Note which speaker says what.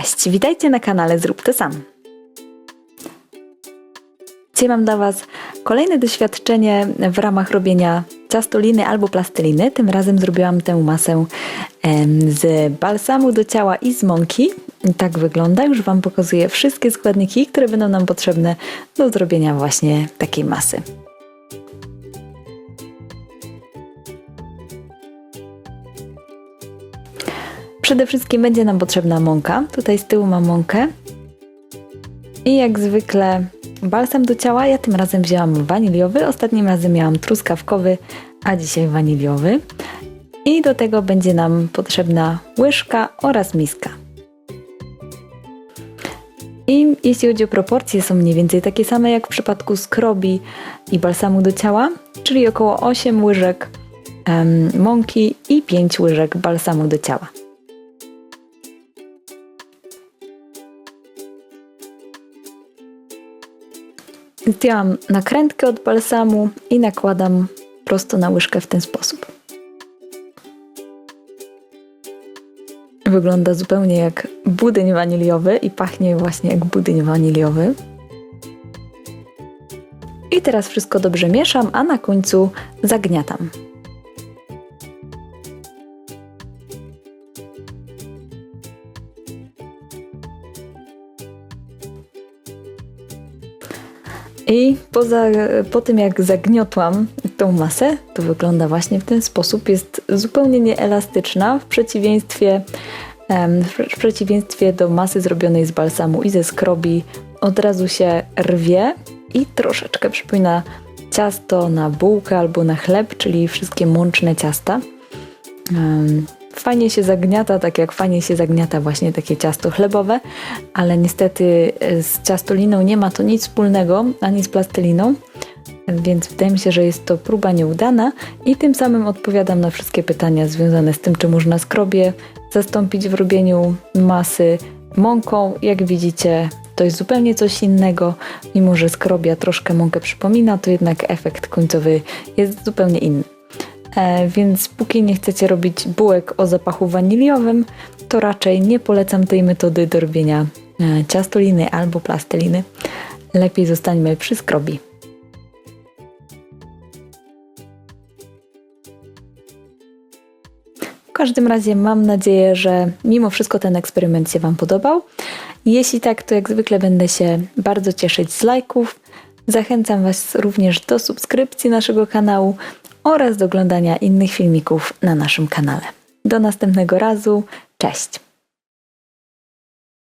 Speaker 1: Cześć, witajcie na kanale Zrób to sam. Dzisiaj mam dla Was kolejne doświadczenie w ramach robienia ciastoliny albo plasteliny. Tym razem zrobiłam tę masę z balsamu do ciała i z mąki. Tak wygląda. Już Wam pokazuję wszystkie składniki, które będą nam potrzebne do zrobienia właśnie takiej masy. Przede wszystkim będzie nam potrzebna mąka. Tutaj z tyłu mam mąkę. I jak zwykle balsam do ciała. Ja tym razem wzięłam waniliowy. Ostatnim razem miałam truskawkowy, a dzisiaj waniliowy. I do tego będzie nam potrzebna łyżka oraz miska. I jeśli chodzi o proporcje, są mniej więcej takie same jak w przypadku skrobi i balsamu do ciała, czyli około 8 łyżek mąki i 5 łyżek balsamu do ciała. Zdjęłam nakrętkę od balsamu i nakładam prosto na łyżkę w ten sposób. Wygląda zupełnie jak budyń waniliowy i pachnie właśnie jak budyń waniliowy. I teraz wszystko dobrze mieszam, a na końcu zagniatam. I poza, po tym jak zagniotłam tą masę, to wygląda właśnie w ten sposób. Jest zupełnie nieelastyczna w przeciwieństwie, w przeciwieństwie do masy zrobionej z balsamu i ze skrobi. Od razu się rwie i troszeczkę przypomina ciasto na bułkę albo na chleb, czyli wszystkie mączne ciasta. Fajnie się zagniata, tak jak fajnie się zagniata właśnie takie ciasto chlebowe, ale niestety e, z ciastoliną nie ma to nic wspólnego, ani z plasteliną, więc wydaje mi się, że jest to próba nieudana i tym samym odpowiadam na wszystkie pytania związane z tym, czy można skrobie zastąpić w robieniu masy mąką. Jak widzicie, to jest zupełnie coś innego. Mimo, że skrobia troszkę mąkę przypomina, to jednak efekt końcowy jest zupełnie inny. E, więc póki nie chcecie robić bułek o zapachu waniliowym, to raczej nie polecam tej metody do robienia e, ciastoliny albo plasteliny. Lepiej zostańmy przy skrobi. W każdym razie mam nadzieję, że mimo wszystko ten eksperyment się Wam podobał. Jeśli tak, to jak zwykle będę się bardzo cieszyć z lajków. Zachęcam Was również do subskrypcji naszego kanału oraz do oglądania innych filmików na naszym kanale. Do następnego razu. Cześć!